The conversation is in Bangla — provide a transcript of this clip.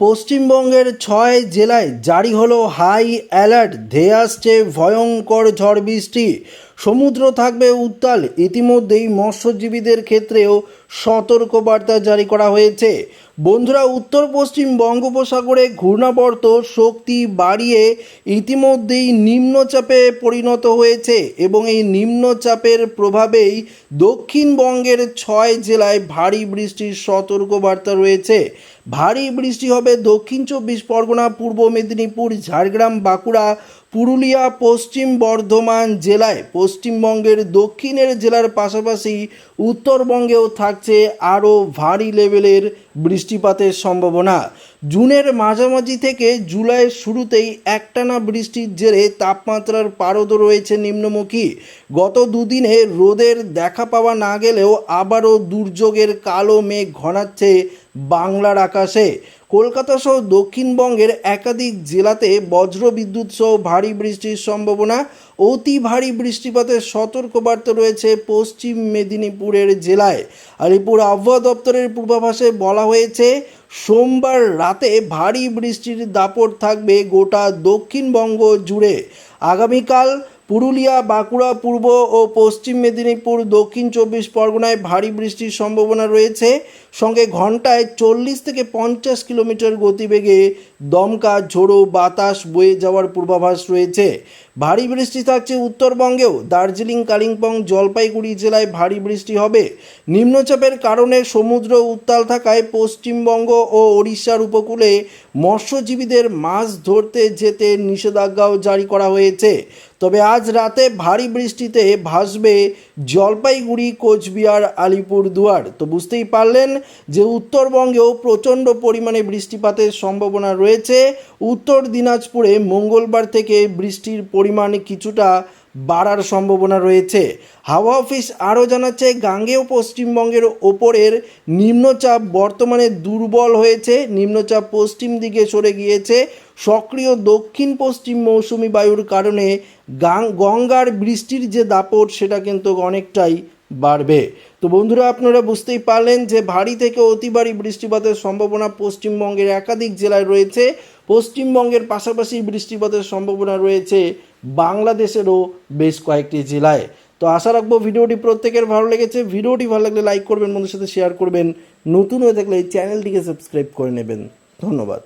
পশ্চিমবঙ্গের ছয় জেলায় জারি হলো হাই অ্যালার্ট। ধেয়ে আসছে ভয়ঙ্কর ঝড় বৃষ্টি। সমুদ্র থাকবে উত্তাল। ইতিমধ্যেই মৎস্যজীবীদের ক্ষেত্রেও সতর্কবার্তা জারি করা হয়েছে। বন্ধুরা উত্তর পশ্চিম বঙ্গোপসাগরে ঘূর্ণাবর্ত শক্তি বাড়িয়ে ইতিমধ্যেই নিম্নচাপে পরিণত হয়েছে এবং এই নিম্নচাপের প্রভাবেই দক্ষিণবঙ্গের ছয় জেলায় ভারী বৃষ্টির সতর্কবার্তা রয়েছে। ভারী বৃষ্টি হবে দক্ষিণ চব্বিশ পরগনা, পূর্ব মেদিনীপুর, ঝাড়গ্রাম, বাঁকুড়া পুরুলিয়া, পশ্চিম বর্ধমান জেলায় পশ্চিমবঙ্গের দক্ষিণের জেলার পাশাপাশি উত্তরবঙ্গেও থাকছে আরও ভারী লেভেলের বৃষ্টিপাতের সম্ভাবনা। জুনের মাঝামাঝি থেকে জুলাইয়ের শুরুতেই একটানা বৃষ্টির জেরে তাপমাত্রার পারদ রয়েছে নিম্নমুখী। গত দুদিনে রোদের দেখা পাওয়া না গেলেও আবারও দুর্যোগের কালো মেঘ ঘনাচ্ছে বাংলার আকাশে। কলকাতা সহ দক্ষিণবঙ্গের একাধিক জেলাতে বজ্র বিদ্যুৎ সহ ভারী বৃষ্টির সম্ভাবনা। অতি ভারী বৃষ্টিপাতের সতর্কবার্তা রয়েছে পশ্চিম মেদিনীপুরের জেলায়। আলিপুর আবহাওয়া দপ্তরের পূর্বাভাসে বলা হয়েছে, সোমবার রাতে ভারী বৃষ্টির দাপট থাকবে গোটা দক্ষিণবঙ্গ জুড়ে। আগামীকাল পুরুলিয়া, বাঁকুড়া, পূর্ব ও পশ্চিম মেদিনীপুর, দক্ষিণ চব্বিশ পরগনায় ভারী বৃষ্টির সম্ভাবনা রয়েছে। সঙ্গে ঘন্টায় চল্লিশ থেকে পঞ্চাশ কিলোমিটার গতিবেগে দমকা, ঝোড়ো বাতাস বয়ে যাওয়ার পূর্বাভাস রয়েছে। ভারী বৃষ্টি থাকছে উত্তরবঙ্গেও। দার্জিলিং, কালিম্পং, জলপাইগুড়ি জেলায় ভারী বৃষ্টি হবে। নিম্নচাপের কারণে সমুদ্র উত্তাল থাকায় পশ্চিমবঙ্গ ও ওড়িশার উপকূলে মৎস্যজীবীদের মাছ ধরতে যেতে নিষেধাজ্ঞাও জারি করা হয়েছে। তবে আজ রাতে ভারী বৃষ্টিতে ভাসবে জলপাইগুড়ি, কোচবিহার, আলিপুরদুয়ার। তো বুঝতেই পারলেন যে উত্তরবঙ্গেও প্রচণ্ড পরিমাণে বৃষ্টিপাতের সম্ভাবনা রয়েছে। উত্তর দিনাজপুরে মঙ্গলবার থেকে বৃষ্টির পরিমাণ কিছুটা বাড়ার সম্ভাবনা রয়েছে। হাওয়া অফিস আরও জানাচ্ছে গাঙ্গেয় পশ্চিমবঙ্গের ওপরের নিম্নচাপ বর্তমানে দুর্বল হয়েছে। নিম্নচাপ পশ্চিম দিকে সরে গিয়েছে। সক্রিয় দক্ষিণ পশ্চিম মৌসুমি বায়ুর কারণে গঙ্গার বৃষ্টির যে দাপট, সেটা কিন্তু অনেকটাই বাড়বে। তো বন্ধুরা, আপনারা বুঝতেই পারলেন যে ভারী থেকে অতি ভারী বৃষ্টিপাতের সম্ভাবনা পশ্চিমবঙ্গের একাধিক জেলায় রয়েছে। পশ্চিমবঙ্গের পাশাপাশি বৃষ্টিপাতের সম্ভাবনা রয়েছে বাংলাদেশেরও বেশ কয়েকটি জেলায়। তো আশা রাখব ভিডিওটি প্রত্যেকের ভালো লেগেছে। ভিডিওটি ভালো লাগলে লাইক করবেন বন্ধুর সাথে শেয়ার করবেন। নতুন হয়ে থাকলে এই চ্যানেলটিকে সাবস্ক্রাইব করে নেবেন। ধন্যবাদ।